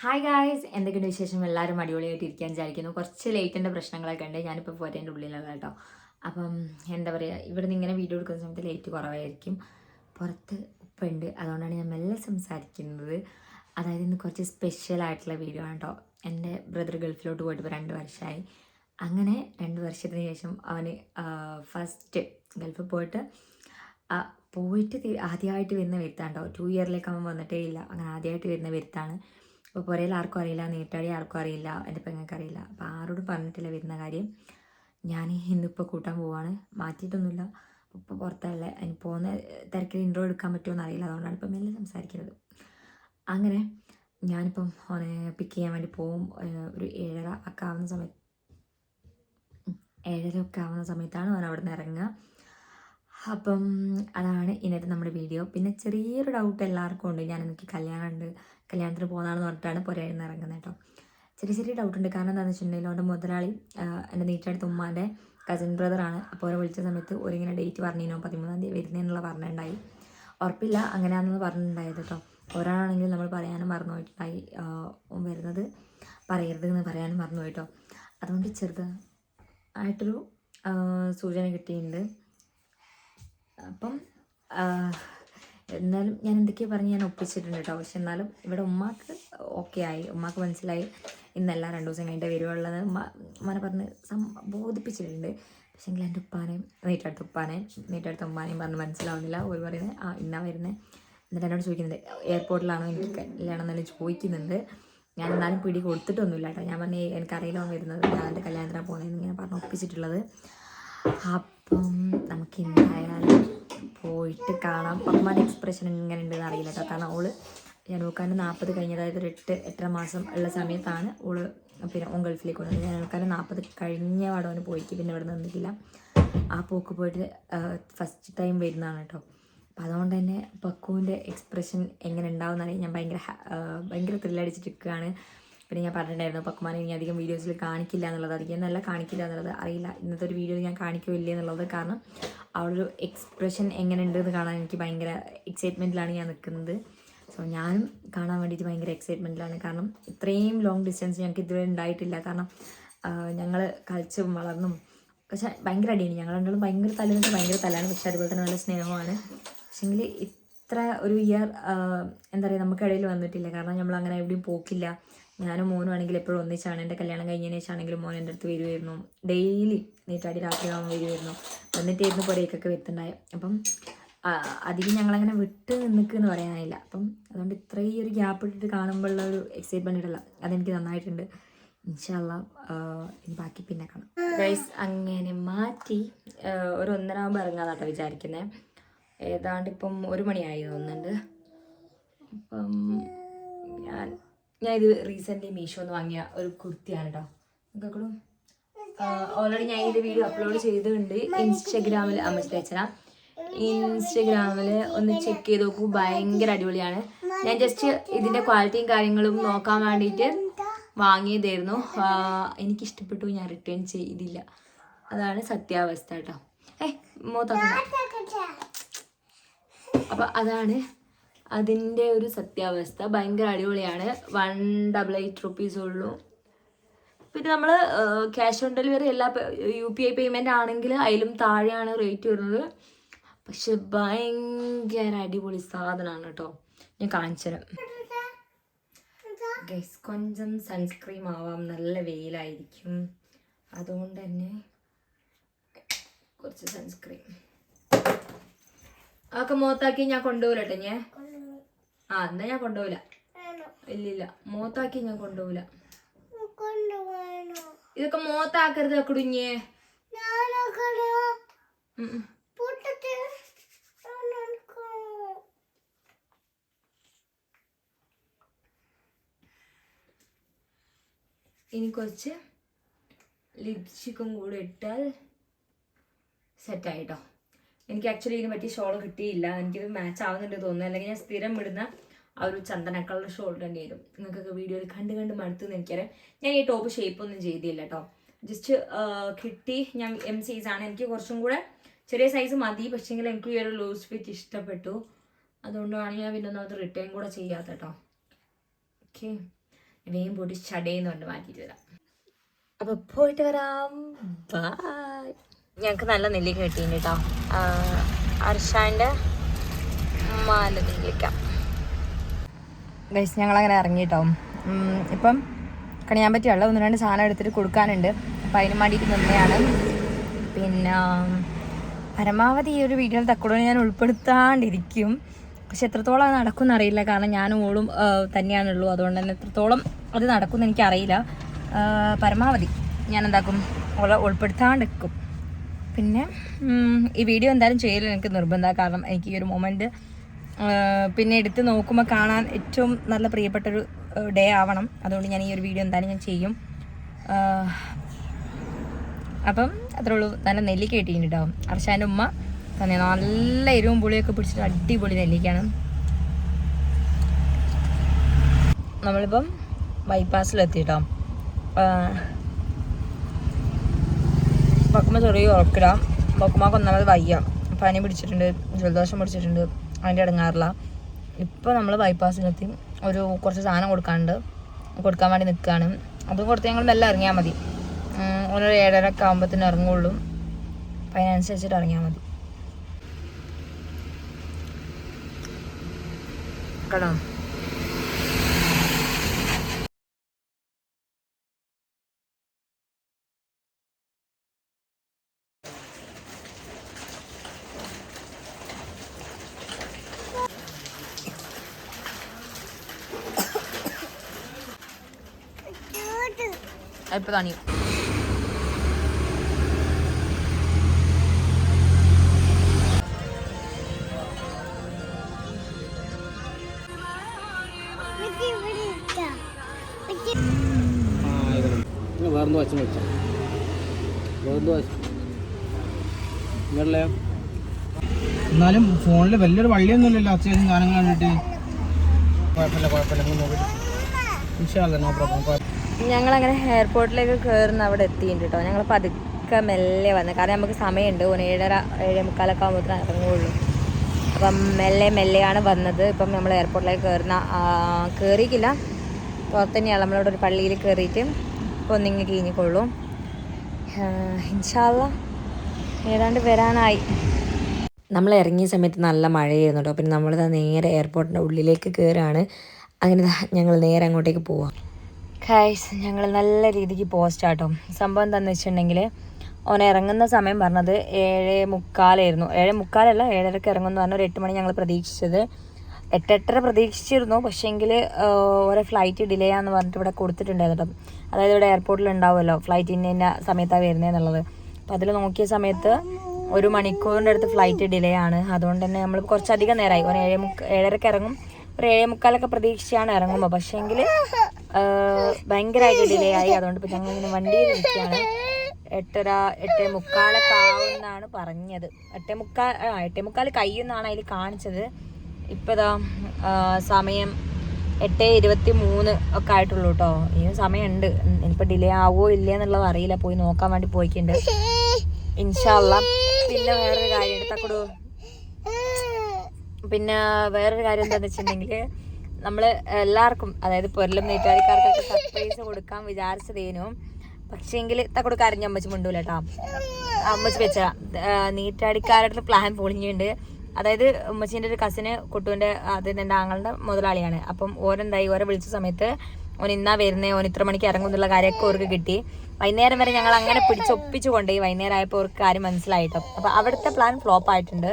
Hi guys എന്തൊക്കെയുണ്ട് വിശേഷം? എല്ലാവരും അടിപൊളിയായിട്ട് ഇരിക്കാൻ വിചാരിക്കുന്നു. കുറച്ച് ലേറ്റിന്റെ പ്രശ്നങ്ങളൊക്കെ ഉണ്ട്. ഞാനിപ്പോൾ പോരേന്റെ ഉള്ളിലാണ് കേട്ടോ അപ്പം എന്താ പറയുക ഇവിടെ നിന്ന് ഇങ്ങനെ വീഡിയോ എടുക്കുന്ന സമയത്ത് ലേറ്റ് കുറവായിരിക്കും. പുറത്ത് ഉപ്പുണ്ട് അതുകൊണ്ടാണ് ഞാൻ മെല്ലെ സംസാരിക്കുന്നത്. അതായത് ഇന്ന് കുറച്ച് സ്പെഷ്യൽ ആയിട്ടുള്ള വീഡിയോ ആണ് കേട്ടോ എന്റെ ബ്രദർ ഗൾഫിലോട്ട് പോയിട്ട് ഇപ്പോൾ രണ്ട് വർഷമായി അങ്ങനെ രണ്ട് വർഷത്തിന് ശേഷം അവന് ഫസ്റ്റ് ഗൾഫിൽ പോയിട്ട് പോയിട്ട് ആദ്യമായിട്ട് വരുന്ന വരുത്താണ് കേട്ടോ ടു ഇയറിലേക്ക് അവൻ വന്നിട്ടേ ഇല്ല. അങ്ങനെ ആദ്യമായിട്ട് വരുന്ന വരുത്താണ്. അപ്പോൾ പുരയിൽ ആർക്കും അറിയില്ല നീട്ടാടി ആർക്കും അറിയില്ല എന്റെ പെങ്ങൾക്ക് അറിയില്ല. അപ്പോൾ ആരോടും പറഞ്ഞിട്ടില്ല വരുന്ന കാര്യം. ഞാൻ ഇന്നിപ്പോൾ കൂട്ടാൻ പോവാണ്. മാറ്റിയിട്ടൊന്നുമില്ല. ഇപ്പോൾ പുറത്തല്ല. അതിന് പോകുന്ന തിരക്കിൽ ഇൻട്രോ എടുക്കാൻ പറ്റുമോ എന്നറിയില്ല. അതുകൊണ്ടാണ് ഇപ്പം മെല്ലെ സംസാരിക്കുന്നത് അങ്ങനെ ഞാനിപ്പം ഓനെ പിക്ക് ചെയ്യാൻ വേണ്ടി പോകും ഒരു ഏഴര ഒക്കെ ആവുന്ന സമയത്ത് ഏഴര ഒക്കെ ആവുന്ന സമയത്താണ് അവൻ അവിടെ നിന്ന് ഇറങ്ങുക. അപ്പം അതാണ് ഇന്നത്തെ നമ്മുടെ വീഡിയോ പിന്നെ ചെറിയൊരു ഡൗട്ട് എല്ലാവർക്കും ഉണ്ട്. ഞാൻ എനിക്ക് കല്യാണം ഉണ്ട് കല്യാണത്തിന് പോകുന്നതാണെന്ന് പറഞ്ഞിട്ടാണ് പുരയിൽ ഇറങ്ങുന്നത് കേട്ടോ. ചെറിയ ചെറിയ ഡൗട്ട് ഉണ്ട്. കാരണം എന്താണെന്ന് വെച്ചിട്ടുണ്ടെങ്കിൽ അവന്റെ മുതലാളി എന്റെ നീറ്റടുത്ത് ഉമ്മാന്റെ കസിൻ ബ്രദറാണ് അപ്പോൾ അവരെ വിളിച്ച സമയത്ത് ഒരിങ്ങനെ ഡേറ്റ് പറഞ്ഞിരുന്നു പതിമൂന്നാം തീയതി വരുന്നതെന്നുള്ള പറഞ്ഞിട്ടുണ്ടായി. ഉറപ്പില്ല. അങ്ങനെയാണെന്ന് പറഞ്ഞിട്ടുണ്ടായത് കേട്ടോ. ഒരാളാണെങ്കിൽ നമ്മൾ പറയാനും മറന്നു പോയിട്ടുണ്ടായി വരുന്നത് പറയരുത് എന്ന് പറയാനും മറന്നു പോയിട്ടോ അതുകൊണ്ട് ചെറുതായിട്ടൊരു ആയിട്ടൊരു സൂചന കിട്ടിയിട്ടുണ്ട്. അപ്പം എന്നാലും ഞാൻ എന്തൊക്കെയോ പറഞ്ഞ് ഞാൻ ഒപ്പിച്ചിട്ടുണ്ട് കേട്ടോ പക്ഷെ എന്നാലും ഇവിടെ ഉമ്മാക്ക് ഓക്കെ ആയി. ഉമ്മാക്ക് മനസ്സിലായി. ഇന്നല്ല രണ്ടു ദിവസം കഴിഞ്ഞിട്ട് വരുവുള്ളത് ഉമ്മ ഉമ്മാനെ പറഞ്ഞ് ബോധിപ്പിച്ചിട്ടുണ്ട്. പക്ഷേങ്കിൽ എന്റെ ഉപ്പാനെയും നീട്ടടുത്ത ഉപ്പാനെയും നീട്ടടുത്ത ഉമ്മാനെയും പറഞ്ഞ് മനസ്സിലാവുന്നില്ല. ഒരു പറയുന്നത് ആ ഇന്നാ വരുന്നത് എന്നിട്ട് എന്നോട് ചോദിക്കുന്നുണ്ട് എയർപോർട്ടിലാണോ എനിക്ക് കല്യാണം എന്നെല്ലാം ചോദിക്കുന്നുണ്ട്. ഞാൻ എന്നാലും പിടി കൊടുത്തിട്ടൊന്നുമില്ല കേട്ടോ ഞാൻ പറഞ്ഞ് എനിക്കറിയില്ല വരുന്നത്. ഞാൻ എന്റെ കല്യാണത്തിനാണ് പോകുന്നതെന്ന് ഇങ്ങനെ പറഞ്ഞ് ഒപ്പിച്ചിട്ടുള്ളത്. അപ്പം നമുക്ക് എന്തായാലും പോയിട്ട് കാണാം. പമ്മയുടെ എക്സ്പ്രഷൻ എങ്ങനെ ഉണ്ടെന്ന് അറിയില്ല കേട്ടോ. കാരണം ഓൾ ജനൂക്കാന്റെ നാൽപ്പത് കഴിഞ്ഞ അതായത് ഒരു എട്ട് എട്ടര മാസം ഉള്ള സമയത്താണ് ഓൾ പിന്നെ ഓൻ ഗൾഫിലേക്ക് വന്നത്. ജനൂക്കാന്റെ നാൽപ്പത് കഴിഞ്ഞ പാടവന് പോയിട്ട് പിന്നെ ഇവിടെ നിന്നിട്ടില്ല ആ പോക്ക് പോയിട്ട് ഫസ്റ്റ് ടൈം വരുന്നതാണ് കേട്ടോ. അപ്പം അതുകൊണ്ട് തന്നെ പക്കുവിന്റെ എക്സ്പ്രഷൻ എങ്ങനെ ഉണ്ടാവും ഞാൻ ഭയങ്കര ഭയങ്കര ത്രില്ലടിച്ചിരിക്കുകയാണ് പിന്നെ ഞാൻ പറഞ്ഞിട്ടുണ്ടായിരുന്നു പക്മാനെ ഇനി അധികം വീഡിയോസിൽ കാണിക്കില്ല എന്നുള്ളത് അധികം നല്ല കാണിക്കില്ല എന്നുള്ളത് അറിയില്ല. ഇന്നത്തെ ഒരു വീഡിയോ ഞാൻ കാണിക്കില്ല എന്നുള്ളത് കാരണം അവളൊരു എക്സ്പ്രഷൻ എങ്ങനെ ഉണ്ടെന്ന് കാണാൻ എനിക്ക് ഭയങ്കര എക്സൈറ്റ്മെന്റിലാണ് ഞാൻ നിൽക്കുന്നത്. സോ ഞാനും കാണാൻ വേണ്ടിയിട്ട് ഭയങ്കര എക്സൈറ്റ്മെന്റിലാണ് കാരണം ഇത്രയും ലോങ് ഡിസ്റ്റൻസ് ഞങ്ങൾക്ക് ഇതുവരെ ഉണ്ടായിട്ടില്ല. കാരണം ഞങ്ങൾ കളിച്ചും വളർന്നും പക്ഷേ ഭയങ്കര അടിയാണ്. ഞങ്ങൾ രണ്ടാളും ഭയങ്കര തലേന്ന് ഭയങ്കര തലാണ് പക്ഷെ അതുപോലെ തന്നെ നല്ല സ്നേഹമാണ് പക്ഷെങ്കിൽ ഇത്ര ഒരു ഇയർ എന്താ പറയുക നമുക്കിടയിൽ വന്നിട്ടില്ല. കാരണം നമ്മൾ അങ്ങനെ എവിടെയും പോക്കില്ല. ഞാനും മോനും ആണെങ്കിൽ എപ്പോഴും ഒന്നിച്ചാണ് എന്റെ കല്യാണം കഴിഞ്ഞതിന് ശേഷമാണെങ്കിലും മോൻ എന്റെ അടുത്ത് വരുമായിരുന്നു ഡെയിലി നീറ്റാടി രാത്രിയാകുമ്പോൾ വരുമായിരുന്നു വന്നിട്ടായിരുന്നു പുരയ്ക്കൊക്കെ വെത്തുണ്ടായ. അപ്പം അധികം ഞങ്ങളങ്ങനെ വിട്ട് നിൽക്കുമെന്ന് പറയാനില്ല അപ്പം അതുകൊണ്ട് ഇത്രയും ഒരു ഗ്യാപ്പ് ഇട്ടിട്ട് കാണുമ്പോഴുള്ള ഒരു എക്സൈറ്റ്മെന്റ് ഇടല്ല അതെനിക്ക് നന്നായിട്ടുണ്ട്. ഇൻഷാല്ല ഇനി ബാക്കി പിന്നെ കാണാം. ഗൈസ് അങ്ങനെ മാറ്റി ഒരു ഒന്നരാകുമ്പോൾ ഇറങ്ങാതാട്ടോ വിചാരിക്കുന്നത് ഏതാണ്ട് ഇപ്പം ഒരു മണിയായി തോന്നുന്നുണ്ട്. അപ്പം ഞാൻ ഞാൻ ഇത് റീസെന്റ്ലി മീഷോന്ന് വാങ്ങിയ ഒരു കുർത്തിയാണ് കേട്ടോ നിങ്ങൾക്കും ഓൾറെഡി ഞാൻ ഇതിന്റെ വീഡിയോ അപ്ലോഡ് ചെയ്തിട്ടുണ്ട്. ഇൻസ്റ്റഗ്രാമിൽ അമ്മച്ചാ ഇൻസ്റ്റഗ്രാമിൽ ഒന്ന് ചെക്ക് ചെയ്ത് നോക്കൂ. ഭയങ്കര അടിപൊളിയാണ്. ഞാൻ ജസ്റ്റ് ഇതിന്റെ ക്വാളിറ്റിയും കാര്യങ്ങളും നോക്കാൻ വേണ്ടിയിട്ട് വാങ്ങിയതായിരുന്നു. എനിക്ക് എനിക്കിഷ്ടപ്പെട്ടു. ഞാൻ റിട്ടേൺ ചെയ്തില്ല. അതാണ് സത്യാവസ്ഥ കേട്ടോ. ഏ മോ അപ്പൊ അതാണ് അതിന്റെ ഒരു സത്യാവസ്ഥ ഭയങ്കര അടിപൊളിയാണ്. വൺ ഡബിൾ എയ്റ്റ് റുപ്പീസ് ഉള്ളൂ. പിന്നെ നമ്മൾ ക്യാഷ് ഓൺ ഡെലിവറി എല്ലാ യു പി ഐ പേയ്മെന്റ് ആണെങ്കിൽ അതിലും താഴെയാണ് റേറ്റ് വരുന്നത്. പക്ഷെ ഭയങ്കര അടിപൊളി സാധനമാണ് കേട്ടോ. ഞാൻ കാണിച്ചുതരാം. ഗൈസ് കൊഞ്ചം സൺസ്ക്രീം ആവാം. നല്ല വെയിലായിരിക്കും. അതുകൊണ്ട് തന്നെ കുറച്ച് സൺസ്ക്രീം അതൊക്കെ മോത്താക്കി ഞാൻ കൊണ്ടുപോലട്ടെ ഞേ ഞാൻ ആ എന്നാ ഞാൻ കൊണ്ടുപോകില്ല ഇല്ലില്ല മോത്താക്കി ഞാൻ കൊണ്ടുപോകില്ല ഇതൊക്കെ മോത്താക്കരുത് കുടുങ്ങിയേ. ഇനി കുറച്ച് ലിപ്സ്റ്റിക്കും കൂടെ ഇട്ടാൽ സെറ്റായിട്ടോ എനിക്ക് ആക്ച്വലി ഇതിന് പറ്റിയ ഷോൾ കിട്ടിയില്ല. എനിക്കിത് മാച്ച് ആവുന്നുണ്ട് തോന്നുന്നു. അല്ലെങ്കിൽ ഞാൻ സ്ഥിരം ഇടുന്ന ആ ഒരു ചന്ദന കളർ ഷോൾ തന്നെ വരും നിങ്ങൾക്കൊക്കെ വീഡിയോയിൽ കണ്ട് കണ്ട് മടുത്തെന്ന് എനിക്കറിയാം. ഞാൻ ഈ ടോപ്പ് ഷേപ്പ് ഒന്നും ചെയ്തില്ല കേട്ടോ ജസ്റ്റ് കിട്ടി. ഞാൻ എം സൈസ് ആണ്. എനിക്ക് കുറച്ചും കൂടെ ചെറിയ സൈസ് മതി. പക്ഷേങ്കിൽ എനിക്ക് ഈ ഒരു ലൂസ് ഫിറ്റ് ഇഷ്ടപ്പെട്ടു. അതുകൊണ്ടാണ് ഞാൻ പിന്നെ ഒന്നാമത് റിട്ടേൺ കൂടെ ചെയ്യാത്ത കേട്ടോ ഓക്കെ വേഗം പോയിട്ട് ചടയെന്ന് കൊണ്ട് മാറ്റിയിട്ട് വരാം. അപ്പോൾ പോയിട്ട് വരാം. ബായ് ഞങ്ങൾക്ക് നല്ല നെല്ലിക്ക കിട്ടിയിട്ടുണ്ട് കേട്ടോ അർഷാന്റെ മാല നെല്ലിക്ക ഗൈസ് ഞങ്ങളങ്ങനെ ഇറങ്ങിയിട്ടോ ഇപ്പം കണിയാൻ പറ്റിയുള്ള ഒന്ന് രണ്ട് സാധനം എടുത്തിട്ട് കൊടുക്കാനുണ്ട്. അപ്പം അതിന് വേണ്ടിയിട്ട് നിന്നെയാണ്. പിന്നെ പരമാവധി ഈ ഒരു വീഡിയോയിൽ തക്കോടെ ഞാൻ ഉൾപ്പെടുത്താണ്ടിരിക്കും. പക്ഷെ എത്രത്തോളം അത് നടക്കുമെന്ന് അറിയില്ല. കാരണം ഞാനും ഓളും തന്നെയാണുള്ളൂ. അതുകൊണ്ട് തന്നെ എത്രത്തോളം അത് നടക്കുമെന്ന് എനിക്കറിയില്ല. പരമാവധി ഞാൻ എന്താക്കും ഓളെ ഉൾപ്പെടുത്താണ്ടിരിക്കും. പിന്നെ ഈ വീഡിയോ എന്തായാലും ചെയ്യൽ എനിക്ക് നിർബന്ധമാണ് കാരണം എനിക്ക് ഈ ഒരു മൊമെന്റ് പിന്നെ എടുത്ത് നോക്കുമ്പോൾ കാണാൻ ഏറ്റവും നല്ല പ്രിയപ്പെട്ടൊരു ഡേ ആവണം. അതുകൊണ്ട് ഞാൻ ഈ ഒരു വീഡിയോ എന്തായാലും ഞാൻ ചെയ്യും. അപ്പം അത്രേ ഉള്ളൂ. നല്ല നെല്ലിക്ക കിട്ടിയിട്ടുണ്ടാവും. കേട്ടോ അർഷാന്റെ ഉമ്മ തന്നെ നല്ല എരിവും പുളിയൊക്കെ പിടിച്ചിട്ട് അടിപൊളി നെല്ലിക്കാണ് നമ്മളിപ്പം ബൈപ്പാസിലെത്തി പക്കുമ്പോൾ ചെറിയ ഉറക്കില്ല പക്കുമ്പോൾ ഒന്നാമത് വയ്യ. പനി പിടിച്ചിട്ടുണ്ട് ജലദോഷം പിടിച്ചിട്ടുണ്ട് അതിന്റെ ഇടങ്ങാറില്ല. ഇപ്പോൾ നമ്മൾ ബൈപ്പാസിലെത്തി ഒരു കുറച്ച് സാധനം കൊടുക്കാനുണ്ട്. കൊടുക്കാൻ വേണ്ടി നിൽക്കുകയാണ് അതും കൊടുത്ത് ഞങ്ങൾ മെല്ലെ ഇറങ്ങിയാൽ മതി. ഒരു ഏഴരക്കെ ആകുമ്പോഴത്തേനും ഇറങ്ങുള്ളൂ. അപ്പം അതിനനുസരിച്ചിട്ട് ഇറങ്ങിയാൽ മതി. കേട്ടോ? വെച്ച. വേറെന്തോ നിങ്ങളെ എന്നാലും ഫോണിൽ വലിയൊരു വള്ളിയൊന്നുമില്ലല്ലോ അത്യാവശ്യം സാധനങ്ങൾ കണ്ടിട്ട്. കുഴപ്പമില്ല കുഴപ്പമില്ല. നോക്കിട്ട് നോക്കിയിട്ട്. നോ പ്രോബ്ലം ഞങ്ങളങ്ങനെ എയർപോർട്ടിലേക്ക് കയറുന്ന അവിടെ എത്തിയിട്ടുണ്ട് കേട്ടോ ഞങ്ങൾ പതുക്കെ മെല്ലെ വന്നത് കാരണം നമുക്ക് സമയമുണ്ട്. ഒരു ഏഴര ഏഴേ മുക്കാലൊക്കെ ആകുമ്പോഴത്തേന് ഇറങ്ങുള്ളൂ. അപ്പം മെല്ലെ മെല്ലെയാണ് വന്നത്. ഇപ്പം നമ്മൾ എയർപോർട്ടിലേക്ക് കയറുന്ന കയറിയിട്ടില്ല പുറത്ത് തന്നെയാണ് നമ്മളിവിടെ ഒരു പള്ളിയിൽ കയറിയിട്ട് ഇപ്പോൾ ഒന്നിങ്ങ് കീഞ്ഞിക്കൊള്ളൂ ഇൻഷാല്ല ഏതാണ്ട് വരാനായി. നമ്മൾ ഇറങ്ങിയ സമയത്ത് നല്ല മഴയായിരുന്നു കേട്ടോ പിന്നെ നമ്മൾ നേരെ എയർപോർട്ടിന്റെ ഉള്ളിലേക്ക് കയറുകയാണ് അങ്ങനെ ഞങ്ങൾ നേരെ അങ്ങോട്ടേക്ക് പോവാം. ഖൈസ് ഞങ്ങൾ നല്ല രീതിക്ക് പോസ്റ്റ് ആട്ടോ സംഭവം എന്താണെന്ന് വെച്ചിട്ടുണ്ടെങ്കിൽ ഓൻ ഇറങ്ങുന്ന സമയം പറഞ്ഞത് ഏഴ് മുക്കാലായിരുന്നു. ഏഴ് മുക്കാലല്ല ഏഴരക്ക് ഇറങ്ങുമെന്ന് പറഞ്ഞ ഒരു എട്ട് മണി ഞങ്ങൾ പ്രതീക്ഷിച്ചത്. എട്ടെട്ടര പ്രതീക്ഷിച്ചിരുന്നു പക്ഷേങ്കിൽ ഓരോ ഫ്ലൈറ്റ് ഡിലേ ആണെന്ന് പറഞ്ഞിട്ട് ഇവിടെ കൊടുത്തിട്ടുണ്ടായിരുന്നു അതായത് ഇവിടെ എയർപോർട്ടിൽ ഉണ്ടാവുമല്ലോ ഫ്ലൈറ്റ് ഇന്ന ഇന്ന സമയത്താണ് വരുന്നതെന്നുള്ളത് അപ്പോൾ അതിൽ നോക്കിയ സമയത്ത് ഒരു മണിക്കൂറിന്റെ അടുത്ത് ഫ്ലൈറ്റ് ഡിലേ ആണ്. അതുകൊണ്ട് തന്നെ നമ്മൾ കുറച്ചധികം നേരമായി ഒരു ഏഴ് മുക്ക ഏഴരക്ക് ഇറങ്ങും. ഒരു ഏഴേ മുക്കാലൊക്കെ പ്രതീക്ഷിച്ചാണ് ഇറങ്ങുമ്പോൾ പക്ഷേങ്കിൽ ഭയങ്കരമായിട്ട് ഡിലേ ആയി അതുകൊണ്ട് ഇപ്പം ഞങ്ങൾ ഇങ്ങനെ വണ്ടിയിൽ ഇരിക്കുകയാണ്. എട്ടര എട്ടേ മുക്കാലൊക്കെ ആവുമെന്നാണ് പറഞ്ഞത്. എട്ടേ മുക്കാൽ ആ എട്ടേ മുക്കാൽ കഴിയുമെന്നാണ് അതിൽ കാണിച്ചത്. ഇപ്പതാ സമയം എട്ട് ഇരുപത്തി മൂന്ന് ഒക്കെ ആയിട്ടുള്ളൂ കേട്ടോ ഇനി സമയമുണ്ട് ഇനിയിപ്പോൾ ഡിലേ ആവോ ഇല്ലേ എന്നുള്ളത് അറിയില്ല. പോയി നോക്കാൻ വേണ്ടി പോയിട്ടുണ്ട്. ഇൻഷാല്ല പിന്നെ വേറൊരു കാര്യം തക്കടു പിന്നെ വേറൊരു കാര്യം എന്താണെന്ന് വെച്ചിട്ടുണ്ടെങ്കിൽ നമ്മൾ എല്ലാവർക്കും അതായത് പൊരലും നീറ്റുകാരിക്കാർക്കൊക്കെ സർപ്രൈസ് കൊടുക്കാൻ വിചാരിച്ചതേനു. പക്ഷേങ്കിൽ തക്കോട് അറിഞ്ഞ അമ്മച്ചി മുണ്ടൂല കേട്ടോ അമ്മച്ചി വെച്ച നീറ്റാടിക്കാരുടെ പ്ലാൻ പൊളിഞ്ഞുണ്ട്. അതായത് ഉമ്മച്ചീന്റെ ഒരു കസിന് കുട്ടുവിന്റെ അത് എന്റെ ആങ്ങളുടെ മുതലാളിയാണ്. അപ്പം ഓരെന്തായി? ഓരെ വിളിച്ച സമയത്ത് ഓൻ ഇന്നാ വരുന്നേ ഓൻ ഇത്ര മണിക്ക് ഇറങ്ങും എന്നുള്ള കാര്യമൊക്കെ ഓർക്ക് കിട്ടി. വൈകുന്നേരം വരെ ഞങ്ങൾ അങ്ങനെ പിടിച്ചൊപ്പിച്ചു കൊണ്ടുപോയി. വൈകുന്നേരം ആയപ്പോൾ അവർക്ക് കാര്യം മനസ്സിലായിട്ടോ. അപ്പോൾ അവിടുത്തെ പ്ലാൻ ഫ്ലോപ്പ് ആയിട്ടുണ്ട്.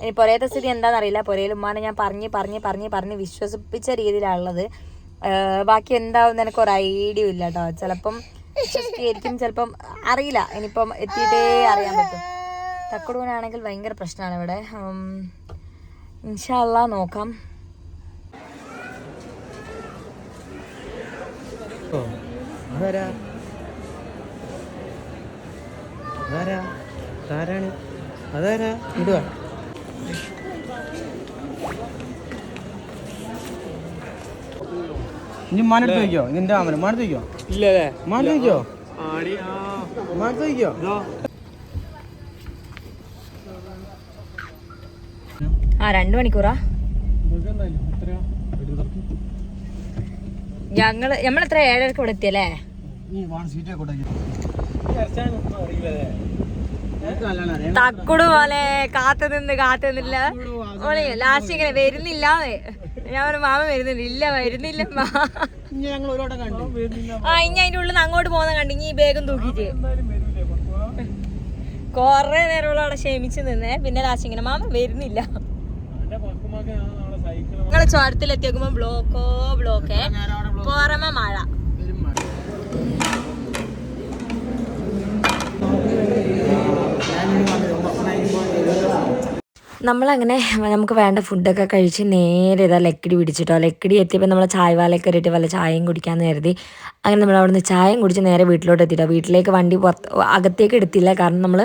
ഇനി പുരയത്തെ സ്ഥിതി എന്താണെന്നറിയില്ല. പുരയിൽ ഉമ്മാനെ ഞാൻ പറഞ്ഞ് പറഞ്ഞ് പറഞ്ഞ് പറഞ്ഞ് വിശ്വസിപ്പിച്ച രീതിയിലാണുള്ളത്. ബാക്കി എന്താവും എനിക്ക് ഒരു ഐഡിയ ഇല്ല കേട്ടോ. ചിലപ്പം വിശ്വസിക്കായിരിക്കും ചിലപ്പം അറിയില്ല. ഇനിയിപ്പം എത്തിയിട്ടേ അറിയാൻ പറ്റും. തക്കടൂനാണെങ്കിൽ ഭയങ്കര പ്രശ്നമാണ് ഇവിടെ. ഇൻഷാല്ല നോക്കാം. ഓ അതാരാ? ആരാണ്? അതാരാ? ഇടുക ഇനി മാനെടുത്ത് വയ്ക്കോ? നിന്റെ ആമന മാനത്ത് വയ്ക്കോ? ഇല്ലല്ലേ? മാനത്ത് വയ്ക്കോ? മാനത്ത് വയ്ക്കോ? ആ രണ്ട് മണിക്കൂറാ. ഞങ്ങൾ നമ്മളെത്ര ഏഴരക്ക് ഇവിടെ എത്തിയല്ലേ? നീ തക്കുടു പോലെ കാത്തു നിന്ന് കാത്തു നിന്നില്ല. ഓളെ ലാസ്റ്റ് ഇങ്ങനെ വരുന്നില്ല ഞാൻ പറഞ്ഞു മാമ വരുന്നില്ല ഇല്ല വരുന്നില്ല മാ. ആ ഇനി അതിന്റെ ഉള്ളിൽ നിന്ന് അങ്ങോട്ട് പോകുന്ന കണ്ടു ഇനി ഈ ബാഗും തൂക്കിട്ട് കൊറേ നേരമുള്ള അവിടെ ക്ഷമിച്ചു നിന്നേ. പിന്നെ ലാസ്റ്റ് ഇങ്ങനെ മാമ വരുന്നില്ല. ഞങ്ങൾ ചോരത്തിലെത്തിയേക്കുമ്പോ ബ്ലോക്കോ ബ്ലോക്കേ പുറമെ മഴ. നമ്മളങ്ങനെ നമുക്ക് വേണ്ട ഫുഡൊക്കെ കഴിച്ച് നേരെ ഇതാ ലക്കിടി പിടിച്ചിട്ടോ. ലക്കിടി എത്തിയപ്പോൾ നമ്മൾ ചായവാലയൊക്കെ കയറിയിട്ട് വല്ല ചായയും കുടിക്കാൻ നേരത്തി അങ്ങനെ നമ്മൾ അവിടുന്ന് ചായയും കുടിച്ച് നേരെ വീട്ടിലോട്ട് എത്തിയിട്ടോ വീട്ടിലേക്ക് വണ്ടി പുറത്ത് അകത്തേക്ക് എടുത്തില്ല. കാരണം നമ്മൾ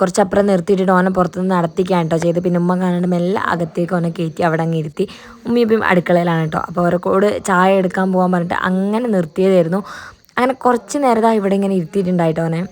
കുറച്ചപ്പുറം നിർത്തിയിട്ടിട്ട് ഓനെ പുറത്തുനിന്ന് നടത്തിക്കാൻ കേട്ടോ ചെയ്ത്. പിന്നെ ഉമ്മ കാണാണ്ട് മെല്ലെ അകത്തേക്ക് ഓനെ കയറ്റി അവിടെ അങ്ങ് ഇരുത്തി. ഉമ്മയും ഇപ്പം അടുക്കളയിലാണ് കേട്ടോ. അപ്പോൾ അവരെ കൂടെ ചായ എടുക്കാൻ പോകാൻ പറഞ്ഞിട്ട് അങ്ങനെ നിർത്തിയതായിരുന്നു. അങ്ങനെ കുറച്ച് നേരതാ ഇവിടെ ഇങ്ങനെ ഇരുത്തിയിട്ടുണ്ടായിട്ടോ ഓനെ.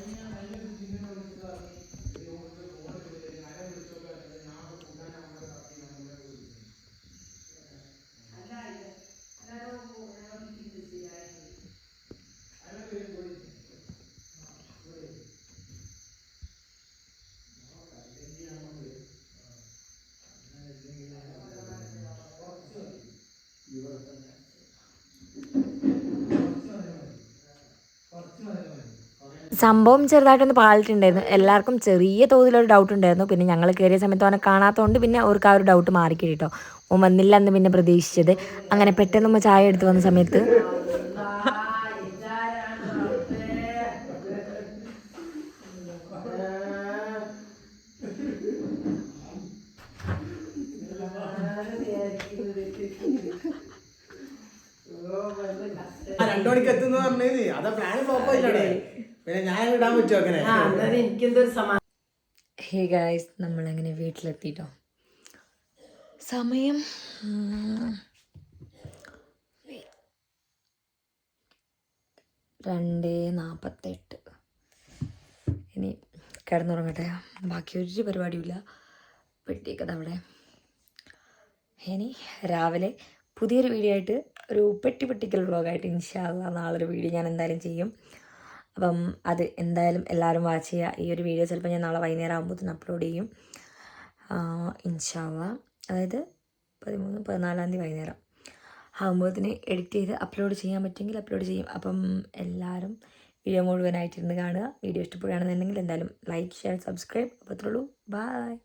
സംഭവം ചെറുതായിട്ടൊന്ന് പാളിട്ടുണ്ടായിരുന്നു എല്ലാവർക്കും ചെറിയ തോതിലൊരു ഡൗട്ട് ഉണ്ടായിരുന്നു. പിന്നെ ഞങ്ങൾ കയറിയ സമയത്ത് അവനെ കാണാത്തതുകൊണ്ട് പിന്നെ അവർക്ക് ആ ഒരു ഡൗട്ട് മാറിക്കിട്ടി കേട്ടോ ഓൻ വന്നില്ല എന്ന് പിന്നെ പ്രതീക്ഷിച്ചത്. അങ്ങനെ പെട്ടെന്ന് നമ്മൾ ചായ എടുത്ത് വന്ന സമയത്ത് രണ്ടു മണിക്ക് എത്തുന്ന പറഞ്ഞത്. അതാ പ്ലാൻ ഫ്ലോപ്പ് ആയില്ലേ പിന്നെ ഞാൻ ഇടാൻ പറ്റുമോ അങ്ങനെ? ഹേ ഗായ്സ് നമ്മളങ്ങനെ വീട്ടിലെത്തിട്ടോ. സമയം രണ്ടേ നാൽപ്പത്തെട്ട് ഇനി കിടന്നുറങ്ങട്ടെ. ബാക്കി ഒരു പരിപാടിയില്ല പെട്ടിയൊക്കെ അവിടെ. ഇനി രാവിലെ പുതിയൊരു വീഡിയോ ആയിട്ട് ഒരു പെട്ടി പെട്ടിക്കൽ വ്ളോഗായിട്ട് ഇൻഷാല്ല നാളെ ഒരു വീഡിയോ ഞാൻ എന്തായാലും ചെയ്യും. അപ്പം അത് എന്തായാലും എല്ലാവരും വാച്ച് ചെയ്യുക. ഈ ഒരു വീഡിയോ ചിലപ്പോൾ ഞാൻ നാളെ വൈകുന്നേരം ആകുമ്പോഴത്തേന് അപ്ലോഡ് ചെയ്യും. ഇൻഷാവ അതായത് പതിമൂന്ന് പതിനാലാം തീയതി വൈകുന്നേരം. ആകുമ്പോഴത്തേന് എഡിറ്റ് ചെയ്ത് അപ്ലോഡ് ചെയ്യാൻ പറ്റുമെങ്കിൽ അപ്ലോഡ് ചെയ്യും. അപ്പം എല്ലാവരും വീഡിയോ മുഴുവനായിട്ടിരുന്ന് കാണുക. വീഡിയോ ഇഷ്ടപ്പെടുകയാണെന്നുണ്ടെങ്കിൽ എന്തായാലും ലൈക്ക് ഷെയർ സബ്സ്ക്രൈബ് അപ്പോൾ അത്രയുള്ളൂ ബായ്